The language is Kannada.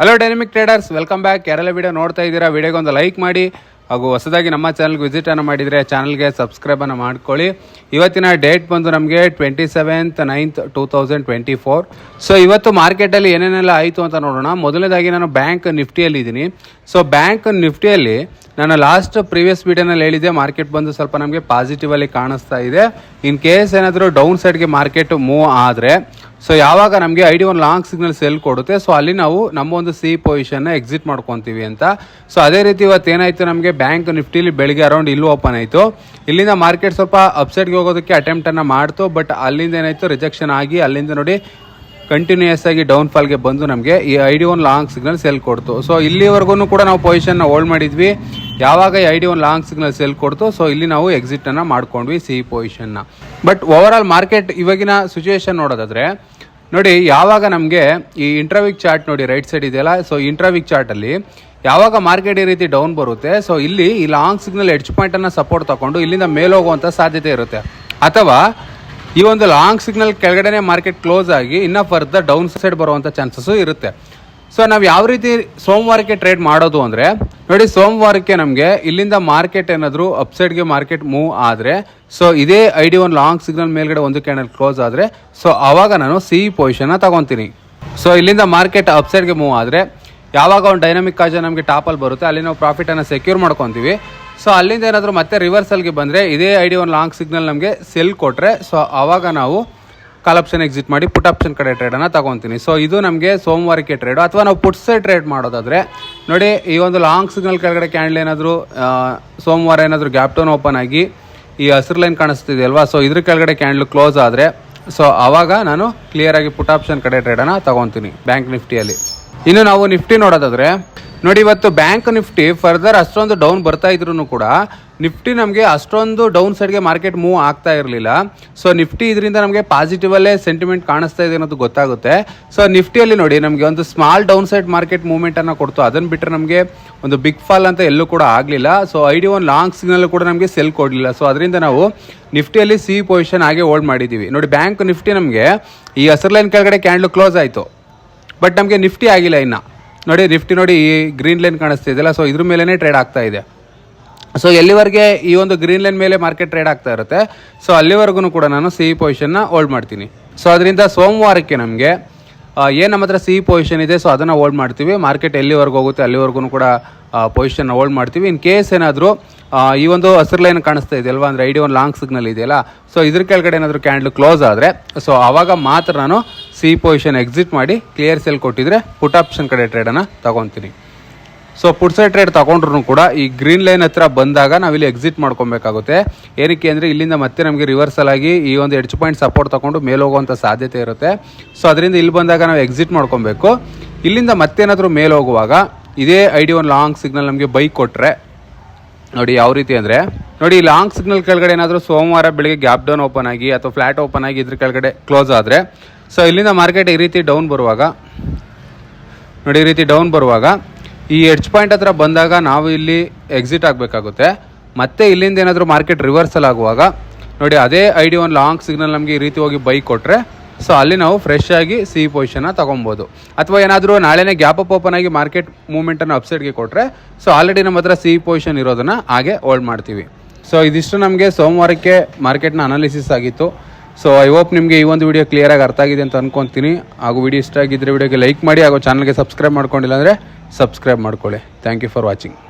Hello dynamic traders welcome back ಯಾರೆಲ್ಲ ವಿಡಿಯೋ ನೋಡ್ತಾ ಇದ್ದೀರಾ ವಿಡಿಯೋಗೆ ಒಂದು ಲೈಕ್ ಮಾಡಿ. ಹಾಗೂ ಹೊಸದಾಗಿ ನಮ್ಮ ಚಾನಲ್ಗೆ ವಿಸಿಟನ್ನು ಮಾಡಿದರೆ ಚಾನಲ್ಗೆ ಸಬ್ಸ್ಕ್ರೈಬನ್ನು ಮಾಡ್ಕೊಳ್ಳಿ. ಇವತ್ತಿನ ಡೇಟ್ ಬಂದು ನಮಗೆ twenty seventh ninth two thousand twenty four so ಇವತ್ತು ಮಾರ್ಕೆಟಲ್ಲಿ ಏನೇನೆಲ್ಲ ಆಯಿತು ಅಂತ ನೋಡೋಣ. ಮೊದಲನೇದಾಗಿ ನಾನು ಬ್ಯಾಂಕ್ ನಿಫ್ಟಿಯಲ್ಲಿ ಇದ್ದೀನಿ. ಸೊ ಬ್ಯಾಂಕ್ ನಿಫ್ಟಿಯಲ್ಲಿ ನಾನು ಲಾಸ್ಟ್ ಪ್ರೀವಿಯಸ್ ವೀಡಿಯೋನಲ್ಲಿ ಹೇಳಿದ್ದೆ ಮಾರ್ಕೆಟ್ ಬಂದು ಸ್ವಲ್ಪ ನಮಗೆ ಪಾಸಿಟಿವ್ ಅಲ್ಲಿ ಕಾಣಿಸ್ತಾ ಇದೆ. ಇನ್ ಕೇಸ್ ಏನಾದರೂ ಡೌನ್ ಸೈಡ್ಗೆ ಮಾರ್ಕೆಟ್ ಮೂವ್ ಆದರೆ ಸೊ ಯಾವಾಗ ನಮಗೆ ಐ ಡಿ ಒಂದು ಲಾಂಗ್ ಸಿಗ್ನಲ್ ಸೆಲ್ ಕೊಡುತ್ತೆ ಸೊ ಅಲ್ಲಿ ನಾವು ನಮ್ಮ ಒಂದು ಸಿ ಪೊಸಿಷನ್ನ ಎಕ್ಸಿಟ್ ಮಾಡ್ಕೊತೀವಿ ಅಂತ. ಸೊ ಅದೇ ರೀತಿ ಇವತ್ತು ಏನಾಯಿತು ನಮಗೆ ಬ್ಯಾಂಕ್ ನಿಫ್ಟಿಲಿ ಬೆಳಿಗ್ಗೆ ಅರೌಂಡ್ ಇಲ್ಲೂ ಓಪನ್ ಆಯಿತು. ಇಲ್ಲಿಂದ ಮಾರ್ಕೆಟ್ ಸ್ವಲ್ಪ ಅಪ್ಸೈಡ್ಗೆ ಹೋಗೋದಕ್ಕೆ ಅಟೆಂಪ್ಟನ್ನು ಮಾಡ್ತು ಬಟ್ ಅಲ್ಲಿಂದ ಏನಾಯಿತು ರಿಜೆಕ್ಷನ್ ಆಗಿ ಅಲ್ಲಿಂದ ನೋಡಿ ಕಂಟಿನ್ಯೂಯಸ್ ಆಗಿ ಡೌನ್ ಫಾಲ್ಗೆ ಬಂದು ನಮಗೆ ಈ I D one long signal sell ಕೊಡ್ತು. ಸೊ ಇಲ್ಲಿವರೆಗೂ ಕೂಡ ನಾವು ಪೊಸಿಷನ್ ಹೋಲ್ಡ್ ಮಾಡಿದ್ವಿ. ಯಾವಾಗ I D one long signal sell ಕೊಡ್ತು ಸೊ ಇಲ್ಲಿ ನಾವು ಎಕ್ಸಿಟ್ ಅನ್ನ ಮಾಡ್ಕೊಂಡ್ವಿ ಸಿ ಪೊಸಿಷನ್ನ ಬಟ್ ಓವರ್ ಆಲ್ ಮಾರ್ಕೆಟ್ ಇವಾಗಿನ ಸಿಚುವೇಶನ್ ನೋಡೋದಾದ್ರೆ, ನೋಡಿ, ಯಾವಾಗ ನಮಗೆ ಈ ಇಂಟ್ರಾವಿಕ್ ಚಾರ್ಟ್ ನೋಡಿ ರೈಟ್ ಸೈಡ್ ಇದೆಯಲ್ಲ ಸೊ ಇಂಟ್ರಾವಿಕ್ ಚಾರ್ಟಲ್ಲಿ ಯಾವಾಗ ಮಾರ್ಕೆಟ್ ಈ ರೀತಿ ಡೌನ್ ಬರುತ್ತೆ ಸೊ ಇಲ್ಲಿ ಈ ಲಾಂಗ್ ಸಿಗ್ನಲ್ ಎಡ್ಜ್ ಪಾಯಿಂಟನ್ನು ಸಪೋರ್ಟ್ ತಗೊಂಡು ಇಲ್ಲಿಂದ ಮೇಲೆ ಹೋಗುವಂಥ ಸಾಧ್ಯತೆ ಇರುತ್ತೆ. ಅಥವಾ ಈ ಒಂದು ಲಾಂಗ್ ಸಿಗ್ನಲ್ ಕೆಳಗಡೆನೆ ಮಾರ್ಕೆಟ್ ಕ್ಲೋಸ್ ಆಗಿ ಇನ್ನ ಫರ್ದರ್ ಡೌನ್ ಸೈಡ್ ಬರುವಂಥ ಚಾನ್ಸಸ್ ಇರುತ್ತೆ. ಸೊ ನಾವು ಯಾವ ರೀತಿ ಸೋಮವಾರಕ್ಕೆ ಟ್ರೇಡ್ ಮಾಡೋದು ಅಂದರೆ, ನೋಡಿ ಸೋಮವಾರಕ್ಕೆ ನಮಗೆ ಇಲ್ಲಿಂದ ಮಾರ್ಕೆಟ್ ಏನಾದರೂ ಅಪ್ಸೈಡ್ಗೆ ಮಾರ್ಕೆಟ್ ಮೂವ್ ಆದರೆ ಸೊ ಇದೇ I D one long signal ಮೇಲ್ಗಡೆ ಒಂದು ಕ್ಯಾಂಡಲ್ ಕ್ಲೋಸ್ ಆದರೆ ಸೊ ಆವಾಗ ನಾನು ಸಿ ಪೊಸಿಷನ್ನ ತಗೊತೀನಿ. ಸೊ ಇಲ್ಲಿಂದ ಮಾರ್ಕೆಟ್ ಅಪ್ಸೈಡ್ಗೆ ಮೂವ್ ಆದರೆ ಯಾವಾಗ ಒಂದು ಡೈನಾಮಿಕ್ ಕಾಜ ನಮಗೆ ಟಾಪಲ್ಲಿ ಬರುತ್ತೆ, ಅಲ್ಲಿ ನಾವು ಪ್ರಾಫಿಟನ್ನು ಸೆಕ್ಯೂರ್ ಮಾಡ್ಕೊತೀವಿ. ಸೊ ಅಲ್ಲಿಂದ ಏನಾದರೂ ಮತ್ತೆ ರಿವರ್ಸಲ್ಗೆ ಬಂದರೆ ಇದೇ I D one long signal ನಮಗೆ ಸೆಲ್ ಕೊಟ್ಟರೆ ಸೊ ಆವಾಗ ನಾವು ಕಾಲ್ ಆಪ್ಷನ್ ಎಕ್ಸಿಟ್ ಮಾಡಿ ಪುಟ್ ಆಪ್ಷನ್ ಕಡೆ ಟ್ರೇಡನ್ನು ತಗೊತೀನಿ. ಸೊ ಇದು ನಮಗೆ ಸೋಮವಾರಕ್ಕೆ ಟ್ರೇಡು ಅಥವಾ ನಾವು ಪುಟ್ಸೆ ಟ್ರೇಡ್ ಮಾಡೋದಾದರೆ, ನೋಡಿ ಈ ಒಂದು ಲಾಂಗ್ ಸಿಗ್ನಲ್ ಕೆಳಗಡೆ ಕ್ಯಾಂಡಲ್ ಏನಾದರೂ ಸೋಮವಾರ ಏನಾದರೂ ಗ್ಯಾಪ್ ಟೋನ್ ಓಪನ್ ಆಗಿ ಈ ಹಸಿರು ಲೈನ್ ಕಾಣಿಸ್ತಿದೆ ಅಲ್ವಾ? ಸೊ ಇದ್ರ ಕೆಳಗಡೆ ಕ್ಯಾಂಡಲ್ ಕ್ಲೋಸ್ ಆದರೆ ಸೊ ಆವಾಗ ನಾನು ಕ್ಲಿಯರಾಗಿ ಪುಟ್ ಆಪ್ಷನ್ ಕಡೆ ಟ್ರೇಡನ್ನು ತಗೊತೀನಿ ಬ್ಯಾಂಕ್ ನಿಫ್ಟಿಯಲ್ಲಿ ಇನ್ನು ನಾವು ನಿಫ್ಟಿ ನೋಡೋದಾದ್ರೆ, ನೋಡಿ ಇವತ್ತು ಬ್ಯಾಂಕ್ ನಿಫ್ಟಿ ಫರ್ದರ್ ಅಷ್ಟೊಂದು ಡೌನ್ ಬರ್ತಾ ಇದ್ರು ಕೂಡ, ನಿಫ್ಟಿ ನಮಗೆ ಅಷ್ಟೊಂದು ಡೌನ್ ಸೈಡ್ಗೆ ಮಾರ್ಕೆಟ್ ಮೂವ್ ಆಗ್ತಾ ಇರಲಿಲ್ಲ. ಸೊ ನಿಫ್ಟಿ ಇದರಿಂದ ನಮಗೆ ಪಾಸಿಟಿವ್ ಅಲ್ಲೇ ಸೆಂಟಿಮೆಂಟ್ ಕಾಣಿಸ್ತಾ ಇದೆ ಅನ್ನೋದು ಗೊತ್ತಾಗುತ್ತೆ. ಸೊ ನಿಫ್ಟಿಯಲ್ಲಿ ನೋಡಿ, ನಮಗೆ ಒಂದು small down side market movement ಅನ್ನ ಕೊಡ್ತು. ಅದನ್ನು ಬಿಟ್ಟರೆ ನಮಗೆ ಒಂದು ಬಿಗ್ ಫಾಲ್ ಅಂತ ಎಲ್ಲೂ ಕೂಡ ಆಗಲಿಲ್ಲ. So I D one long signal ಕೂಡ ನಮಗೆ ಸೆಲ್ ಕೊಡಲಿಲ್ಲ. ಸೊ ಅದರಿಂದ ನಾವು ನಿಫ್ಟಿಯಲ್ಲಿ ಸಿ ಪೊಸಿಷನ್ ಹಾಗೆ ಹೋಲ್ಡ್ ಮಾಡಿದ್ದೀವಿ ನೋಡಿ, ಬ್ಯಾಂಕ್ ನಿಫ್ಟಿ ನಮಗೆ ಈ ಹಸಿರು ಲೈನ್ ಕೆಳಗಡೆ ಕ್ಯಾಂಡ್ಲು ಕ್ಲೋಸ್ ಆಯಿತು. ಬಟ್ ನಮಗೆ ನಿಫ್ಟಿ ಆಗಿಲ್ಲ ಇನ್ನು. ನೋಡಿ ನಿಫ್ಟಿ ನೋಡಿ ಈ ಗ್ರೀನ್ ಲೈನ್ ಕಾಣಿಸ್ತಿದೆಯಲ್ಲ ಸೊ ಇದ್ರ ಮೇಲೇ ಟ್ರೇಡ್ ಆಗ್ತಾ ಇದೆ. ಸೊ ಎಲ್ಲಿವರೆಗೆ ಈ ಒಂದು ಗ್ರೀನ್ ಲೈನ್ ಮೇಲೆ ಮಾರ್ಕೆಟ್ ಟ್ರೇಡ್ ಆಗ್ತಾ ಇರುತ್ತೆ? ಸೊ ಅಲ್ಲಿವರೆಗೂ ಕೂಡ ನಾನು ಸಿ ಪೊಸಿಷನ್ನ ಹೋಲ್ಡ್ ಮಾಡ್ತೀನಿ. ಸೊ ಅದರಿಂದ ಸೋಮವಾರಕ್ಕೆ ನಮಗೆ ಏನು ನಮ್ಮ ಹತ್ರ ಸಿ ಪೊಸಿಷನ್ ಇದೆ ಸೊ ಅದನ್ನು ಹೋಲ್ಡ್ ಮಾಡ್ತೀವಿ. ಮಾರ್ಕೆಟ್ ಎಲ್ಲಿವರೆಗೂ ಹೋಗುತ್ತೆ, ಅಲ್ಲಿವರೆಗೂ ಕೂಡ ಪೊಸಿಷನ್ನ ಹೋಲ್ಡ್ ಮಾಡ್ತೀವಿ. ಇನ್ ಕೇಸ್ ಏನಾದರೂ ಈ ಒಂದು ಹಸಿರು ಲೈನ್ ಕಾಣಿಸ್ತಾ ಇದೆ ಅಲ್ವಾ? ಅಂದರೆ ಐಡಿ ಒಂದು ಲಾಂಗ್ ಸಿಗ್ನಲ್ ಇದೆಯಲ್ಲ? ಸೊ ಇದ್ರ ಕೆಳಗಡೆ ಏನಾದರೂ ಕ್ಯಾಂಡಲ್ ಕ್ಲೋಸ್ ಆದರೆ ಸೊ ಆವಾಗ ಮಾತ್ರ ನಾನು ಸಿ ಪೊಸಿಷನ್ ಎಕ್ಸಿಟ್ ಮಾಡಿ ಕ್ಲಿಯರ್ ಸೆಲ್ ಕೊಟ್ಟಿದ್ರೆ ಪುಟ್ ಆಪ್ಷನ್ ಕಡೆ ಟ್ರೇಡನ್ನು ತಗೊತೀನಿ. ಸೊ ಪುಟ್ ಸೈಡ್ ಟ್ರೇಡ್ ತಗೊಂಡ್ರು ಕೂಡ ಈ ಗ್ರೀನ್ ಲೈನ್ ಹತ್ರ ಬಂದಾಗ ನಾವಿಲ್ಲಿ ಎಕ್ಸಿಟ್ ಮಾಡ್ಕೊಬೇಕಾಗುತ್ತೆ. ಏನಕ್ಕೆ ಅಂದರೆ ಇಲ್ಲಿಂದ ಮತ್ತೆ ನಮಗೆ ರಿವರ್ಸಲ್ ಆಗಿ ಈ ಒಂದು ಎಡ್ಜ್ ಪಾಯಿಂಟ್ ಸಪೋರ್ಟ್ ತಗೊಂಡು ಮೇಲೆ ಹೋಗುವಂಥ ಸಾಧ್ಯತೆ ಇರುತ್ತೆ. ಸೊ ಅದರಿಂದ ಇಲ್ಲಿ ಬಂದಾಗ ನಾವು ಎಕ್ಸಿಟ್ ಮಾಡ್ಕೊಬೇಕು. ಇಲ್ಲಿಂದ ಮತ್ತೇನಾದರೂ ಮೇಲೆ ಹೋಗುವಾಗ ಇದೇ ಐ ಒಂದು ಲಾಂಗ್ ಸಿಗ್ನಲ್ ನಮಗೆ ಬೈಕ್ ಕೊಟ್ಟರೆ ನೋಡಿ, ಯಾವ ರೀತಿ ಅಂದರೆ, ನೋಡಿ ಲಾಂಗ್ ಸಿಗ್ನಲ್ ಕೆಳಗಡೆ ಏನಾದರೂ ಸೋಮವಾರ ಬೆಳಿಗ್ಗೆ ಗ್ಯಾಪ್ ಡೌನ್ ಓಪನ್ ಆಗಿ ಅಥವಾ ಫ್ಲಾಟ್ ಓಪನ್ ಆಗಿ ಇದ್ರ ಕೆಳಗಡೆ ಕ್ಲೋಸ್ ಆದರೆ ಸೊ ಇಲ್ಲಿಂದ ಮಾರ್ಕೆಟ್ ಈ ರೀತಿ ಡೌನ್ ಬರುವಾಗ, ನೋಡಿ, ಈ ರೀತಿ ಡೌನ್ ಬರುವಾಗ, ಈ ಎಡ್ಜ್ ಪಾಯಿಂಟ್ ಹತ್ರ ಬಂದಾಗ ನಾವು ಇಲ್ಲಿ ಎಕ್ಸಿಟ್ ಆಗಬೇಕಾಗುತ್ತೆ. ಮತ್ತೆ ಇಲ್ಲಿಂದ ಏನಾದರೂ ಮಾರ್ಕೆಟ್ ರಿವರ್ಸಲ್ ಆಗುವಾಗ, ನೋಡಿ, ಅದೇ ಐ ಒಂದು ಲಾಂಗ್ ಸಿಗ್ನಲ್ ನಮಗೆ ಈ ರೀತಿ ಹೋಗಿ ಬೈಕ್ ಕೊಟ್ಟರೆ ಸೊ ಅಲ್ಲಿ ನಾವು ಫ್ರೆಶ್ ಆಗಿ ಸಿ ಪೊಸಿಷನ್ನ ತೊಗೊಬೋದು. ಅಥವಾ ಏನಾದರೂ ನಾಳೆನೇ ಗ್ಯಾಪ್ ಅಪ್ ಓಪನ್ ಆಗಿ ಮಾರ್ಕೆಟ್ ಮೂವ್ಮೆಂಟನ್ನು ಅಪ್ಸೈಡ್ಗೆ ಕೊಟ್ಟರೆ ಸೊ ಆಲ್ರೆಡಿ ನಮ್ಮ ಹತ್ರ ಸಿ ಪೊಸಿಷನ್ ಇರೋದನ್ನು ಹಾಗೆ ಹೋಲ್ಡ್ ಮಾಡ್ತೀವಿ. ಸೊ ಇದಿಷ್ಟು ನಮಗೆ ಸೋಮವಾರಕ್ಕೆ ಮಾರ್ಕೆಟ್ನ ಅನಾಲಿಸಿಸ್ ಆಗಿತ್ತು. ಸೊ ಐ ಹೋಪ್ ನಿಮಗೆ ಈ ಒಂದು ವಿಡಿಯೋ ಕ್ಲಿಯರಾಗಿ ಅರ್ಥ ಆಗಿದೆ ಅಂತ ಅನ್ಕೊತೀನಿ. ಹಾಗೂ ವಿಡಿಯೋ ಇಷ್ಟ ಆಗಿದ್ದರೆ ವಿಡಿಯೋಗೆ ಲೈಕ್ ಮಾಡಿ ಹಾಗೂ ಚಾನಲ್ಗೆ ಸಬ್ಸ್ಕ್ರೈಬ್ ಮಾಡ್ಕೊಂಡಿಲ್ಲ ಅಂದರೆ ಸಬ್ಸ್ಕ್ರೈಬ್ ಮಾಡ್ಕೊಳ್ಳಿ. Thank you for watching